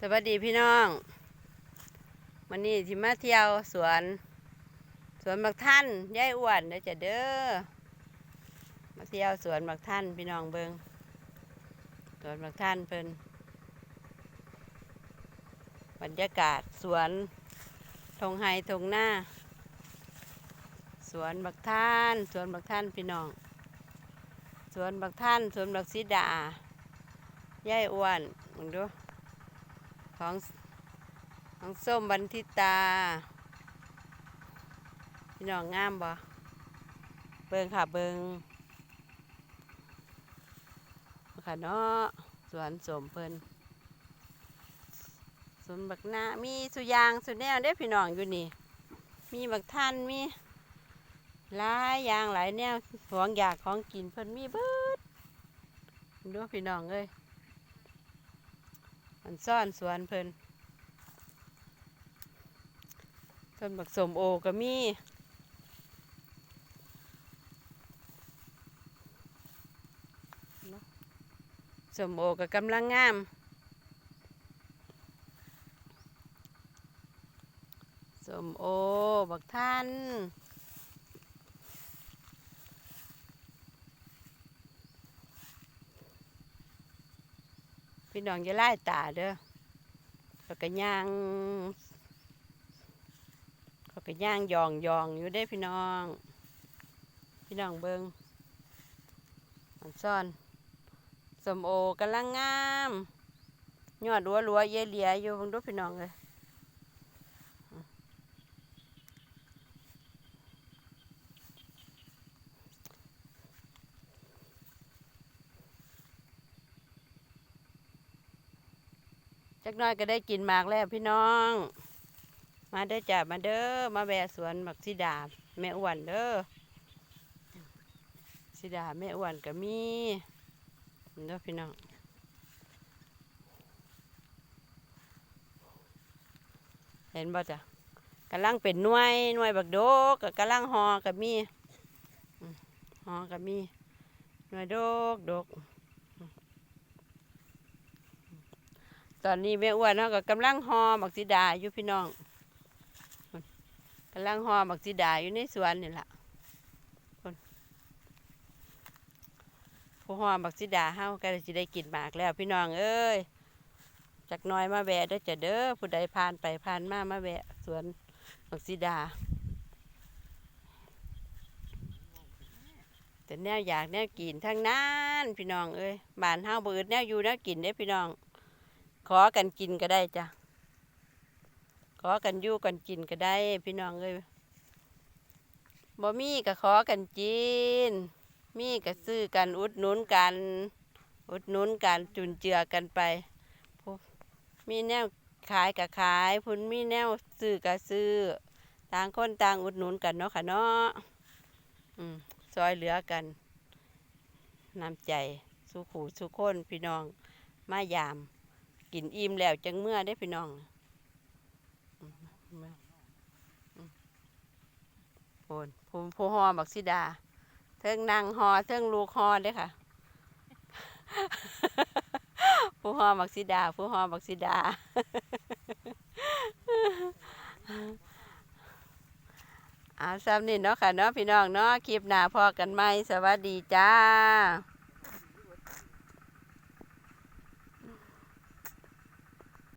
สวัสดีพี่น้องวันนี้ที่มาเที่ยวสวน สวนบักท่านยายอ้วนเด้อจะเด้อมาเที่ยวสวนบักท่านพี่น้องเบิงสวนบักท่านเพิ่นบรรยากาศสวนทงไฮทงหน้า สวนบักท่าน สวนบักท่านพี่น้องสวนบักท่าน สวนบักสีดายายอ้วนมึงดู ของของส้มบันทิตา พี่น้องงามบ่เบิงค่ะเบิงค่ะเนาะสวนสมเพิ่นสวนบักนามีสุยางสุแนวเด้พี่น้องอยู่นี่ มีบักท่านมีหลายอย่างหลายแนวของอยากของกินเพิ่นมีเบิดดูพี่น้องเอ้ย มันซ่อนสวนเพิ่นต้นบักสมโอก็มีสมโอก็กำลังงามสมโอ บักท่าน พี่น้องจะไล่ตาเด้อเขาก็ย่างเขาก็ย่างยองยองอยู่ได้พี่น้อง พี่น้องเบิงมันซ่อนสมโอกำลังงามยอดรัวรัวเยเลียอยู่เบิ่งดูพี่น้องเลย จักน้อยก็ได้กินหมากแล้วพี่น้อง มาเด้อจ้ะมาเด้อมาแวะสวนหมักสีดาแม่อ้วนเด้อสีดาแม่อ้วนก็มีเด้อพี่น้องเห็นบ่จ้ะกำลังเป็นหน่วยหน่วยบักโดกก็กำลังหอก็มีหอก็มีหน่วยโดกโดกอืม ตอนนี้แม่อ้วนเนาะก็กำลังหอบักสีดาอยู่พี่น้องกำลังหอบักสีดาอยู่ในสวนนี่แหละผู้หอบักสีดาเฮาก็จะได้กินหมากแล้วพี่น้องเอ้ยจักน้อยมาแวะเด้จะเด้อผู้ใดผ่านไปผ่านมามาแวะสวนบักสีดา แต่แนวอยากแนวกินทั้งนั้นพี่น้องเอ้ยบ้านเฮาเบิดแนวอยู่แนวกินเด้พี่น้อง ขอกันกินก็ได้จ้ะ ขอกันอยู่กันกินก็ได้ พี่น้องเอ้ยบ่มีก็ขอกันกิน มีก็ซื้อกันอุดหนุนกัน อุดหนุนกันจุนเจือกันไป มีแนวขายก็ขายพุ่นมีแนวซื้อก็ซื้อ ต่างคนต่างอุดหนุนกันเนาะค่ะเนาะอืมซอยเหลือกันน้ำใจสุขูสุขคนพี่น้อง มายาม กินอิ่มแล้วจังเมื่อได้พี่น้องโอนผู้ผู้ฮอบักซิดา เทิงนางฮอเทิงลูกฮอเด้อค่ะ ผู้ฮอบักซิดา ผู้ฮอบักซิดา เอาซ้ำนี่เนาะค่ะเนาะพี่น้องเนาะคลิปหน้าพอกันไหมสวัสดีจ้า